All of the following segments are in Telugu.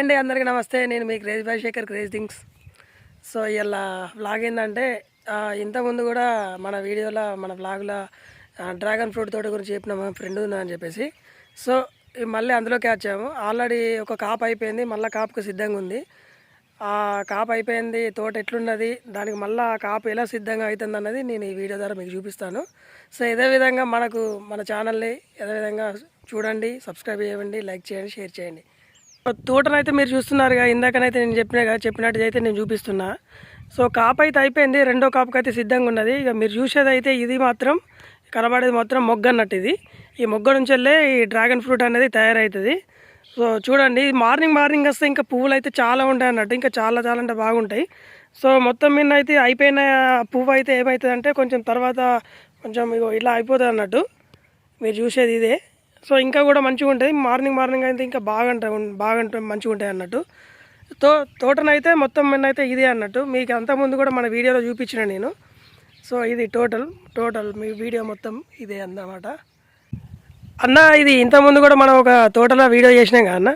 హాయ్ అండి అందరికీ నమస్తే. నేను మీ craze boy Shekhar craze things. So ఇలా వ్లాగ్ ఏంటంటే ఇంతకుముందు కూడా మన వీడియోలో మన వ్లాగ్లో డ్రాగన్ ఫ్రూట్ తోట గురించి చెప్పిన మా ఫ్రెండ్ ఉందని చెప్పేసి. సో మళ్ళీ అందులోకి వచ్చాము. ఆల్రెడీ ఒక కాపు అయిపోయింది మళ్ళీ కాపుకు సిద్ధంగా ఉంది. ఆ కాపు అయిపోయింది తోట ఎట్లున్నది దానికి మళ్ళీ ఆ కాపు ఎలా సిద్ధంగా అవుతుంది అన్నది నేను ఈ వీడియో ద్వారా మీకు చూపిస్తాను. సో ఇదే విధంగా మనకు మన ఛానల్ని అదే విధంగా చూడండి సబ్స్క్రైబ్ చేయండి లైక్ చేయండి షేర్ చేయండి. తోటనైతే మీరు చూస్తున్నారుగా ఇందాకనైతే నేను చెప్పినగా చెప్పినట్టు అయితే నేను చూపిస్తున్నా. సో కాపు అయితే అయిపోయింది రెండో కాపుకి అయితే సిద్ధంగా ఉన్నది ఇక మీరు చూసేది అయితే ఇది మాత్రం కనబడేది మాత్రం మొగ్గ అన్నట్టు ఇది. ఈ మొగ్గ నుంచి వెళ్ళే ఈ డ్రాగన్ ఫ్రూట్ అనేది తయారవుతుంది సో చూడండి మార్నింగ్ మార్నింగ్ వస్తే ఇంకా పువ్వులు అయితే చాలా ఉంటాయి అన్నట్టు ఇంకా చాలా చాలా అంటే బాగుంటాయి. సో మొత్తం మీద అయితే అయిపోయిన పువ్వు అయితే ఏమవుతుంది అంటే కొంచెం తర్వాత కొంచెం ఇగో ఇలా అయిపోతుంది అన్నట్టు మీరు చూసేది ఇదే. సో ఇంకా కూడా మంచిగా ఉంటుంది. మార్నింగ్ మార్నింగ్ అయితే ఇంకా బాగా బాగా ఉంటుంది, మంచిగా ఉంటాయి అన్నట్టు. తో తోటనైతే మొత్తం అయితే ఇదే అన్నట్టు. మీకు అంతకుముందు కూడా మన వీడియోలో చూపించిన నేను. సో ఇది టోటల్ టోటల్ మీ వీడియో మొత్తం ఇదే అన్నమాట. అన్న ఇది ఇంతకుముందు కూడా మనం ఒక తోటలో వీడియో చేసినాం కదా అన్న?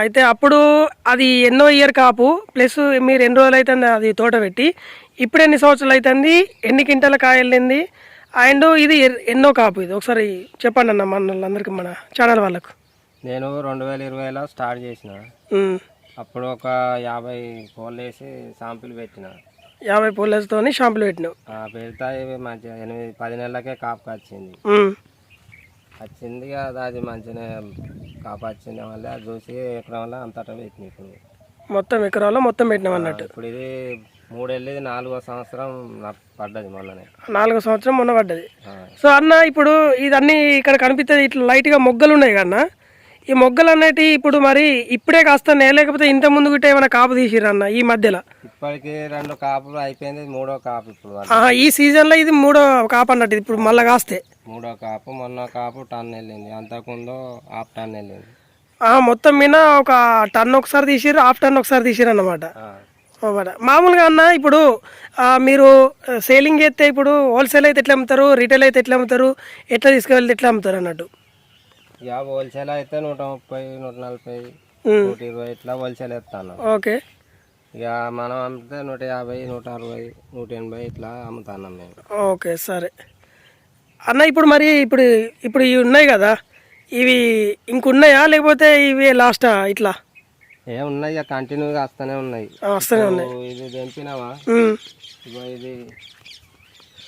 అయితే అప్పుడు అది ఎన్నో ఇయర్ కాపు. ప్లస్ మీరు ఎన్ని రోజులు అవుతుంది అది తోట పెట్టి? ఇప్పుడు ఎన్ని సంవత్సరాలు అవుతుంది ఎన్ని క్వింటాల కాయ వెళ్ళింది అండ్ ఇది ఎన్నో కాపు ఇది. ఒకసారి చెప్పండి అన్న మన వాళ్ళందరికీ మన ఛానల్ వాళ్ళకు. నేను రెండు వేల ఇరవైలో స్టార్ట్ చేసిన. అప్పుడు ఒక యాభై కోళ్ళు వేసి శాంపిల్ పెట్టిన. యాభై పూలతోని షాంపులు పెట్టినావు. ఆ, పెడితే మంచిగా ఎనిమిది పది నెలలకే కాపు వచ్చింది. వచ్చింది కదా అది మంచిగానే కాపు వచ్చింది వల్ల అది చూసి ఎకరం వల్ల అంతటా పెట్టిన ఇప్పుడు. మొత్తం ఎకరాల్లో మొత్తం పెట్టినాం అన్నట్టు. ఇప్పుడు ఇది మూడెళ్ళి నాలుగో సంవత్సరం పడ్డది మొన్ననే. నాలుగో సంవత్సరం మొన్న పడ్డది. సో అన్న ఇప్పుడు ఇదన్నీ ఇక్కడ కనిపిస్తుంది ఇట్లా లైట్గా మొగ్గలు ఉన్నాయి కన్నా ఈ మొగ్గలు అనేటి ఇప్పుడు మరి ఇప్పుడే కాస్తున్నాయి లేకపోతే ఇంత ముందు గిట్ట ఏమైనా కాపు తీసిర్రు అన్న ఈ మధ్యలో? ఇప్పటికి రెండు కాపులు అయిపోయింది మూడో కాపు ఇప్పుడు ఈ సీజన్లో ఇది మూడో కాపు అన్నట్టు ఇప్పుడు మళ్ళీ కాస్తే. మూడో కాపు మొన్న కాపు టన్ వెళ్ళింది. అంతకుముందు హాఫ్ టన్ వెళ్ళింది. మొత్తం మీద ఒక టన్ ఒకసారి తీసిర్రు హాఫ్ టన్ ఒకసారి తీసిర్రు అన్నమాట. మామూలుగా అన్న ఇప్పుడు మీరు సేలింగ్ చేస్తే ఇప్పుడు హోల్సేల్ అయితే ఎట్లా అమ్ముతారు రిటైల్ అయితే ఎట్లా అమ్ముతారు ఎట్లా తీసుకువెళ్తే ఎట్లా అమ్ముతారు అన్నట్టు? ఇక హోల్సేల్ అయితే నూట ముప్పై నూట నలభై. నూట ఇరవై ఇట్లా హోల్సేల్ ఎత్తాను ఓకే. ఇక మనం అమ్మితే నూట యాభై నూట అరవై నూట ఎనభై ఇట్లా అమ్ముతున్నాం మేము. ఓకే సరే. అన్న ఇప్పుడు మరి ఇప్పుడు ఇప్పుడు ఇవి ఉన్నాయి కదా ఇవి ఇంకున్నాయా లేకపోతే ఇవి లాస్టా ఇట్లా? ఏ ఉన్నాయి ఇక కంటిన్యూగా వస్తూనే ఉన్నాయి. వస్తూనే ఉన్నాయి. ఇది తెంపినావా. ఇగో ఇది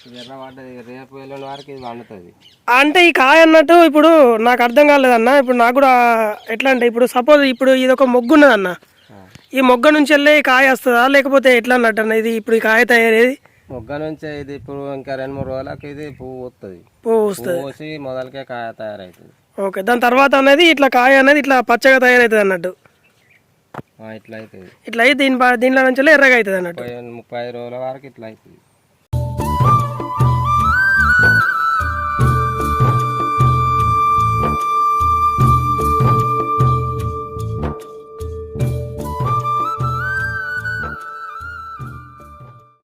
ఇది ఎర్ర పడ్డది రేపు వెళ్ళిన వరకు ఇది వండుతుంది అంటే ఈ కాయ అన్నట్టు ఇప్పుడు నాకు అర్థం కాలేదన్న ఇప్పుడు నాకు కూడా ఎట్లా అంటే ఇప్పుడు సపోజ్ ఇప్పుడు ఇది ఒక మొగ్గు ఉన్నదన్న ఈ మొగ్గ నుంచి వెళ్ళే కాయ వస్తుందా? లేకపోతే ఎట్లా అన్నట్టు అన్న? ఇది ఇప్పుడు ఈ కాయ తయారేది? మొగ్గ నుంచే ఇది ఇప్పుడు ఇంకా రెండు మూడు రోజులకు ఇది పువ్వు వస్తుంది. పువ్వు వస్తుంది. పోసి మొదలకే కాయ తయారవుతుంది ఓకే దాని తర్వాత అనేది ఇట్లా కాయ అనేది ఇట్లా పచ్చగా తయారవుతుంది అన్నట్టు. ఇట్లా అవుతుంది ఇట్లా అయ్యి దీని దీనిలో నుంచి ఎర్రగా అవుతుంది అన్నట్టు. ముప్పై రోజుల వరకు ఇట్లా అవుతుంది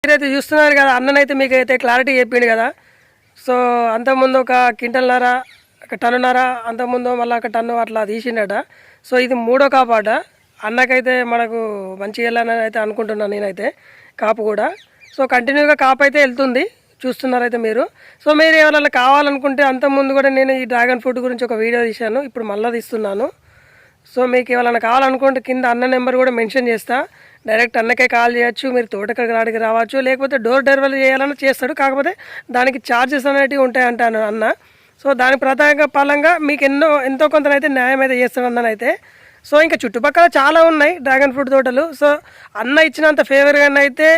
మీరైతే చూస్తున్నారు కదా అన్ననైతే మీకు అయితే క్లారిటీ చెప్పిండు కదా. సో అంతకుముందు ఒక క్వింటల్నర ఒక టన్నున్నర అంతకుముందు మళ్ళీ ఒక టన్ను అట్లా తీసిండట. సో ఇది మూడో కాపాట అన్నకైతే మనకు మంచి వెళ్ళాలని అయితే అనుకుంటున్నాను నేనైతే కాపు కూడా. సో కంటిన్యూగా కాపు అయితే వెళ్తుంది చూస్తున్నారైతే మీరు. సో మీరు ఎవరైనా కావాలనుకుంటే అంతకుముందు కూడా నేను ఈ డ్రాగన్ ఫ్రూట్ గురించి ఒక వీడియో తీశాను ఇప్పుడు మళ్ళీ తీస్తున్నాను. సో మీకు ఎవరైనా కావాలనుకుంటే కింద అన్న నెంబర్ కూడా మెన్షన్ చేస్తా. డైరెక్ట్ అన్నకే కాల్ చేయొచ్చు మీరు తోటకడికి రాడికి రావచ్చు లేకపోతే డోర్ డెలివరీ చేయాలన్నా చేస్తాడు కాకపోతే దానికి ఛార్జెస్ అనేటివి ఉంటాయి అంటాను అన్న. సో దాని ప్రధాన పరంగా మీకు ఎన్నో ఎంతో కొంతనైతే న్యాయం అయితే చేస్తాడు అన్ననైతే సో ఇంకా చుట్టుపక్కల చాలా ఉన్నాయి డ్రాగన్ ఫ్రూట్ తోటలు. సో అన్న ఇచ్చినంత ఫేవర్గా అయితే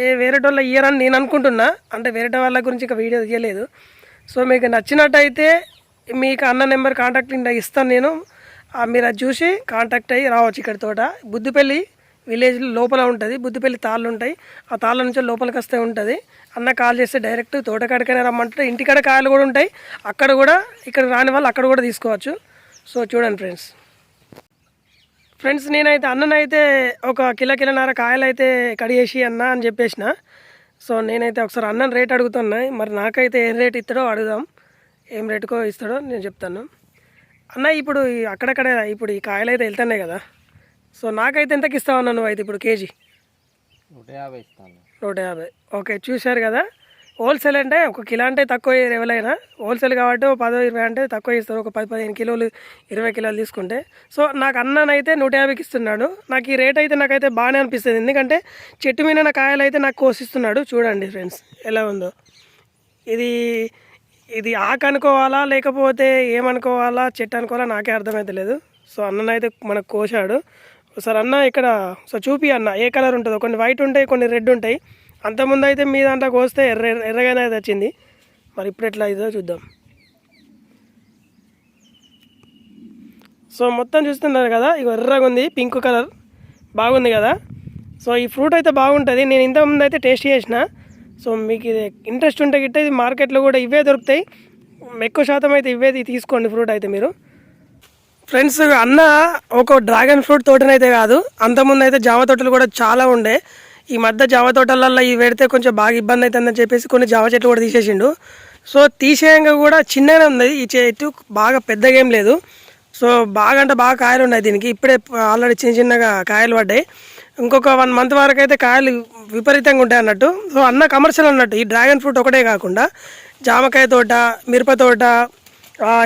ఏ వేరే వాళ్ళ నేను అనుకుంటున్నా. అంటే వేరే వాళ్ళ గురించి ఇంకా వీడియో తీయలేదు. సో మీకు నచ్చినట్టయితే మీకు అన్న నెంబర్ కాంటాక్ట్ ఇస్తాను నేను. మీరు అది చూసి కాంటాక్ట్ అయ్యి రావచ్చు ఇక్కడ తోట. బుద్ధిపల్లి విలేజ్ లోపల ఉంటుంది. బుద్ధిపల్లి తాళ్ళు ఉంటాయి. ఆ తాళ్ళ నుంచి లోపలికి వస్తే ఉంటుంది. అన్న కాల్ చేస్తే డైరెక్ట్ తోటకాడికైనా రమ్మంటే ఇంటికాడ కాయలు కూడా ఉంటాయి. అక్కడ కూడా ఇక్కడ రాని వాళ్ళు అక్కడ కూడా తీసుకోవచ్చు. సో చూడండి ఫ్రెండ్స్ ఫ్రెండ్స్ నేనైతే అన్ననైతే ఒక కిలో కిలోన్నర కాయలు అయితే కడిగేసి అన్న అని చెప్పేసిన. సో నేనైతే ఒకసారి అన్నని రేట్ అడుగుతున్నా. మరి నాకైతే ఏం రేట్ ఇస్తాడో అడుగుదాం. ఏం రేటుకో ఇస్తాడో నేను చెప్తాను. అన్న ఇప్పుడు అక్కడక్కడ ఇప్పుడు ఈ కాయలు అయితే వెళ్తున్నాయి కదా. సో నాకైతే ఎంతకి ఇస్తావన్నా నువ్వు అయితే ఇప్పుడు కేజీ? నూట యాభై ఇస్తాను. నూట యాభై. ఓకే చూశారు కదా? హోల్సేల్ అంటే ఒక కిలో అంటే తక్కువ ఎవరైనా. హోల్సేల్ కాబట్టి ఒక పదో ఇరవై అంటే తక్కువ ఇస్తారు. ఒక పది పదిహేను కిలోలు ఇరవై కిలోలు తీసుకుంటే. సో నాకు అన్ననైతే నూట యాభైకి ఇస్తున్నాడు. నాకు ఈ రేట్ అయితే నాకైతే బాగానే అనిపిస్తుంది. ఎందుకంటే చెట్టు మీద నా కాయలు అయితే నాకు కోసిస్తున్నాడు. చూడండి ఫ్రెండ్స్ ఎలా ఉందో. ఇది ఇది ఆకు అనుకోవాలా లేకపోతే ఏమనుకోవాలా చెట్టు అనుకోవాలా నాకే అర్థమైతలేదు సో అన్ననైతే మనకు కోశాడు. సార్ అన్న ఇక్కడ సో చూపి అన్న. ఏ కలర్ ఉంటుందో. కొన్ని వైట్ ఉంటాయి కొన్ని రెడ్ ఉంటాయి. అంతకుముందు అయితే మీ దాంట్లో కోస్తే ఎర్ర ఎర్రగానే అయితే వచ్చింది మరి ఇప్పుడు ఎట్లా అవుతుందో చూద్దాం. సో మొత్తం చూస్తున్నారు కదా ఇక ఎర్రగా ఉంది పింక్ కలర్ బాగుంది కదా. సో ఈ ఫ్రూట్ అయితే బాగుంటుంది. నేను ఇంతకుముందు అయితే టేస్ట్ చేసిన. సో మీకు ఇది ఇంట్రెస్ట్ ఉంటే గిట్ట ఇది మార్కెట్లో కూడా ఇవే దొరుకుతాయి. ఎక్కువ శాతం అయితే ఇవే తీసుకోండి ఫ్రూట్ అయితే మీరు. ఫ్రెండ్స్ అన్న ఒక డ్రాగన్ ఫ్రూట్ తోటనైతే కాదు అంతకుముందు అయితే జామ తోటలు కూడా చాలా ఉండే. ఈ మధ్య జామ తోటలలో ఇవి పెడితే కొంచెం బాగా ఇబ్బంది అవుతుందని చెప్పేసి కొన్ని జామ చెట్లు కూడా తీసేసిండు. సో తీసేయంగా కూడా చిన్నగానే ఉంది. ఈ చెట్టు బాగా పెద్దగా ఏం లేదు. సో బాగా అంటే బాగా కాయలు ఉన్నాయి దీనికి. ఇప్పుడే ఆల్రెడీ చిన్న చిన్నగా కాయలు పడ్డాయి. ఇంకొక వన్ మంత్ వరకు అయితే కాయలు విపరీతంగా ఉంటాయి అన్నట్టు. సో అన్న కమర్షియల్ అన్నట్టు. ఈ డ్రాగన్ ఫ్రూట్ ఒకటే కాకుండా జామకాయ తోట మిరప తోట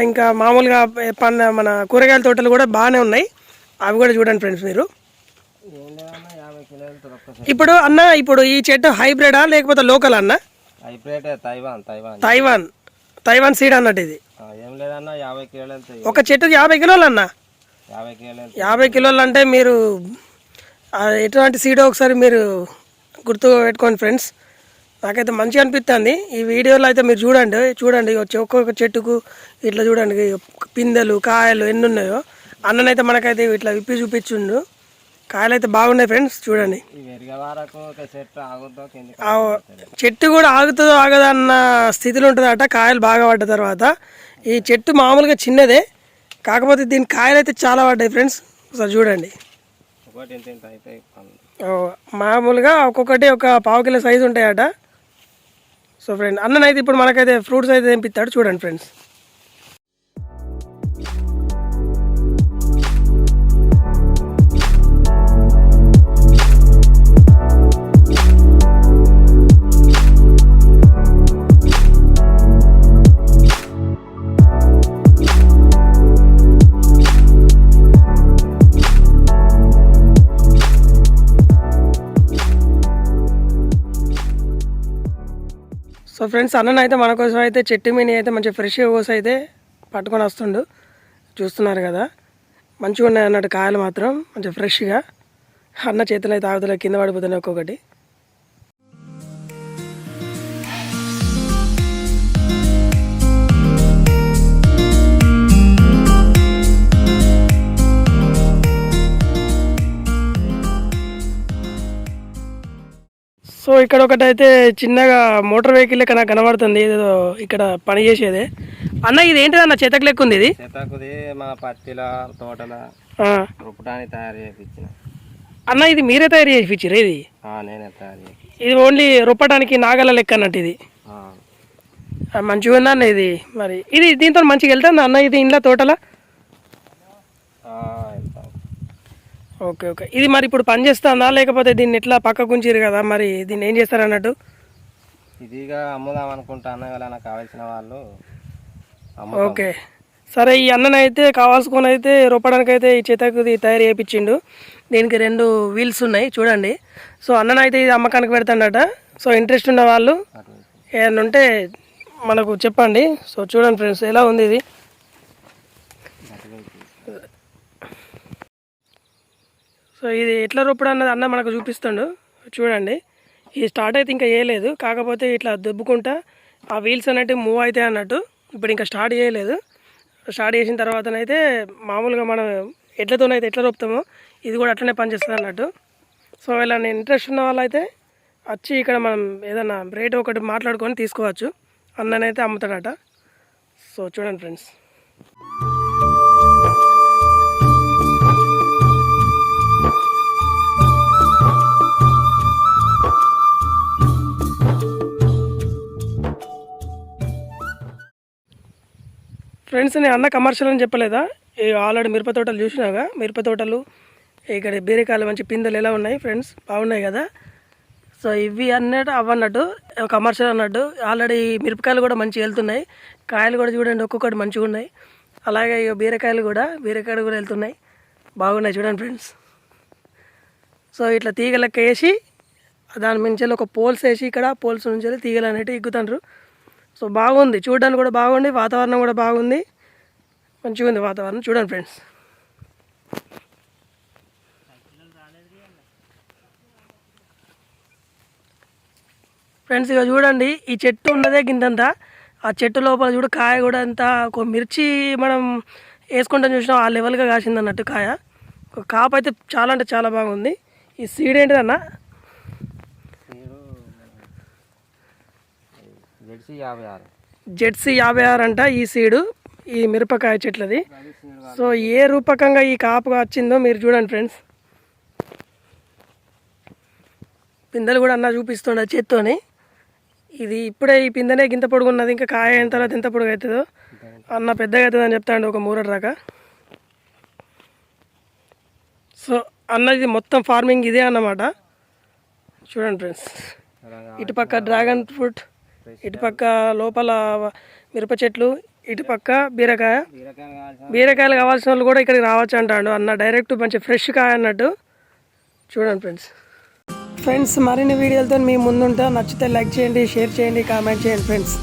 ఇంకా మామూలుగా పన్న మన కూరగాయల తోటలు కూడా బాగానే ఉన్నాయి. అవి కూడా చూడండి ఫ్రెండ్స్ మీరు. ఇప్పుడు అన్న ఇప్పుడు ఈ చెట్టు హైబ్రిడా లేకపోతే లోకల్ అన్న? Hybrid Taiwan Taiwan. Taiwan. Taiwan seed అన్నట్టు ఇది. ఆ, ఏం లేదన్నా యాభై కిలోలు వెళ్తాయి ఒక చెట్టుకి యాభై కిలోలు అన్న? యాభై కిలోలు వెళ్తాయి యాభై కిలోలు అంటే మీరు ఎటువంటి సీడ్ ఒకసారి మీరు గుర్తు పెట్టుకోండి ఫ్రెండ్స్. నాకైతే మంచిగా అనిపిస్తుంది ఈ వీడియోలో అయితే మీరు చూడండి చూడండి ఒక్కొక్క చెట్టుకు ఇట్లా చూడండి పిందెలు కాయలు ఎన్ని ఉన్నాయో. అన్ననైతే మనకైతే ఇట్లా విప్పి చూపించుండు. కాయలు అయితే బాగున్నాయి ఫ్రెండ్స్ చూడండి. చెట్టు కూడా ఆగుతుందో ఆగదా అన్న స్థితిలో ఉంటుందట కాయలు బాగా పడ్డ తర్వాత. ఈ చెట్టు మామూలుగా చిన్నదే కాకపోతే దీని కాయలు అయితే చాలా పడ్డాయి ఫ్రెండ్స్ ఒకసారి చూడండి. మామూలుగా ఒక్కొక్కటి ఒక పావు కిలో సైజు ఉంటాయట. సో ఫ్రెండ్ అన్ననైతే ఇప్పుడు మనకైతే ఫ్రూట్స్ అయితే తెంపిస్తాడు చూడండి ఫ్రెండ్స్. ఫ్రెండ్స్ అన్నన్ అయితే మన కోసం అయితే చెట్టు మీని అయితే మంచి ఫ్రెష్గా కోసి అయితే పట్టుకొని వస్తుండు. చూస్తున్నారు కదా. మంచిగా ఉన్నాయి అన్నట్టు కాయలు మాత్రం మంచి ఫ్రెష్గా అన్న చేతులు అయితే ఆగుతలే కింద పడిపోతున్నాయి ఒక్కొక్కటి. సో ఇక్కడ ఒకటైతే చిన్నగా మోటార్ వెహికల్ లెక్క నాకు కనబడుతుంది. ఏదో ఇక్కడ పని చేసేదే. అన్న ఇది ఏంటిది అన్న? చేతకు లెక్క ఉంది ఇది? పత్తిల తోటల తయారు చేయించిన అన్న ఇది మీరే తయారు చేసి ఇచ్చిర్రు ఇది నేనే తయారు ఇది ఓన్లీ రుప్పటానికి నాగల లెక్క అన్నట్టు ఇది? మంచిగా ఉంది అన్న ఇది? మరి ఇది దీంతో మంచిగా వెళ్తుంది అన్న ఇది ఇంట్లో తోటల? Okay okay. ఇది మరి ఇప్పుడు పని చేస్తుందా? లేకపోతే దీన్ని ఎట్లా పక్కకు ఉంచిరు కదా మరి దీన్ని ఏం చేస్తారు అన్నట్టు? ఇదిగా అమ్ముదాం అనుకుంటాను కదా నాకు కావాల్సిన వాళ్ళు ఓకే. సరే ఈ అన్ననైతే కావాల్సుకొని అయితే రొప్పడానికి అయితే ఈ చేతకు తయారు చేయించిండు. దీనికి రెండు వీల్స్ ఉన్నాయి చూడండి. సో అన్ననైతే ఇది అమ్మకానికి పెడతాడట. సో ఇంట్రెస్ట్ ఉన్న వాళ్ళు. ఏమన్నా ఉంటే మనకు చెప్పండి. సో చూడండి ఫ్రెండ్స్ ఎలా ఉంది ఇది అటు వైపు. సో ఇది ఎట్లా రొప్పుడు అన్నది అన్న మనకు చూపిస్తుండు. చూడండి. ఇది స్టార్ట్ అయితే ఇంకా వేయలేదు. కాకపోతే ఇట్లా దుబ్బుకుంటా ఆ వీల్స్ అన్నట్టు మూవ్ అవుతాయి అన్నట్టు ఇప్పుడు ఇంకా స్టార్ట్ చేయలేదు స్టార్ట్ చేసిన తర్వాతనైతే మామూలుగా మనం ఎట్లతోనైతే ఎట్లా రొప్పుతామో ఇది కూడా అట్లనే పనిచేస్తుంది అన్నట్టు. సో ఇలా ఇంట్రెస్ట్ ఉన్న వాళ్ళైతే వచ్చి ఇక్కడ మనం ఏదైనా రేట్ ఒకటి మాట్లాడుకొని తీసుకోవచ్చు. అన్ననైతే అమ్ముతాడట. సో చూడండి ఫ్రెండ్స్ ఫ్రెండ్స్ నేను అన్న కమర్షియల్ అని చెప్పలేదా? ఈ ఆల్రెడీ మిరప తోటలు చూసినాగా మిరప తోటలు ఇక్కడ బీరకాయలు మంచి పిందెలు ఎలా ఉన్నాయి ఫ్రెండ్స్? బాగున్నాయి కదా? సో ఇవి అన్నట్టు అవన్నట్టు కమర్షియల్ అన్నట్టు ఆల్రెడీ మిరపకాయలు కూడా మంచిగా వెళ్తున్నాయి. కాయలు కూడా చూడండి ఒక్కొక్కటి మంచిగా ఉన్నాయి. అలాగే ఇక బీరకాయలు కూడా బీరకాయలు కూడా వెళ్తున్నాయి. బాగున్నాయి చూడండి ఫ్రెండ్స్. సో ఇట్లా తీగలెక్క వేసి దాని మించి ఒక పోల్స్ వేసి ఇక్కడ పోల్స్ నుంచి వెళ్ళి తీగలు అనేవి ఎక్కుతాండ్రు సో బాగుంది చూడడానికి కూడా బాగుంది వాతావరణం కూడా బాగుంది. మంచిగా ఉంది వాతావరణం చూడండి ఫ్రెండ్స్ ఫ్రెండ్స్ ఇక చూడండి ఈ చెట్టు ఉన్నదే కిందంతా ఆ చెట్టు లోపల చూడు కాయ కూడా ఎంత ఒక మిర్చి మనం వేసుకుంటాం చూసినాం ఆ లెవెల్గా కాసింది అన్నట్టు కాయ ఒక కాపు అయితే చాలా అంటే చాలా బాగుంది ఈ సీడ్ ఏంటిదన్న మీరు యాభై ఆరు జెడ్సీ యాభై ఆరు అంట ఈ సీడు ఈ మిరపకాయ చెట్లది. సో ఏ రూపకంగా ఈ కాపు వచ్చిందో మీరు చూడండి ఫ్రెండ్స్. పిందెలు కూడా అన్న చూపిస్తుండే చేత్తోని. ఇది ఇప్పుడే ఈ పిందెనే గింత పొడుగు ఉన్నది ఇంకా కాయ అయిన తర్వాత ఎంత పొడుగు అవుతుందో అన్న పెద్దగా అవుతుందని చెప్తాండి ఒక మూరడు రాక సో అన్న ఇది మొత్తం ఫార్మింగ్ ఇదే అన్నమాట. చూడండి ఫ్రెండ్స్. ఇటుపక్క డ్రాగన్ ఫ్రూట్ ఇటుపక్క లోపల మిరప చెట్లు ఇటుపక్క బీరకాయ. బీరకాయలు కావాల్సిన బీరకాయలు కావాల్సిన వాళ్ళు కూడా ఇక్కడికి రావచ్చు అంటాడు. అన్న డైరెక్ట్ మంచి ఫ్రెష్ కాయ అన్నట్టు. చూడండి ఫ్రెండ్స్. ఫ్రెండ్స్ మరిన్ని వీడియోలతో మీ ముందుంటా. నచ్చితే లైక్ చేయండి షేర్ చేయండి కామెంట్ చేయండి ఫ్రెండ్స్.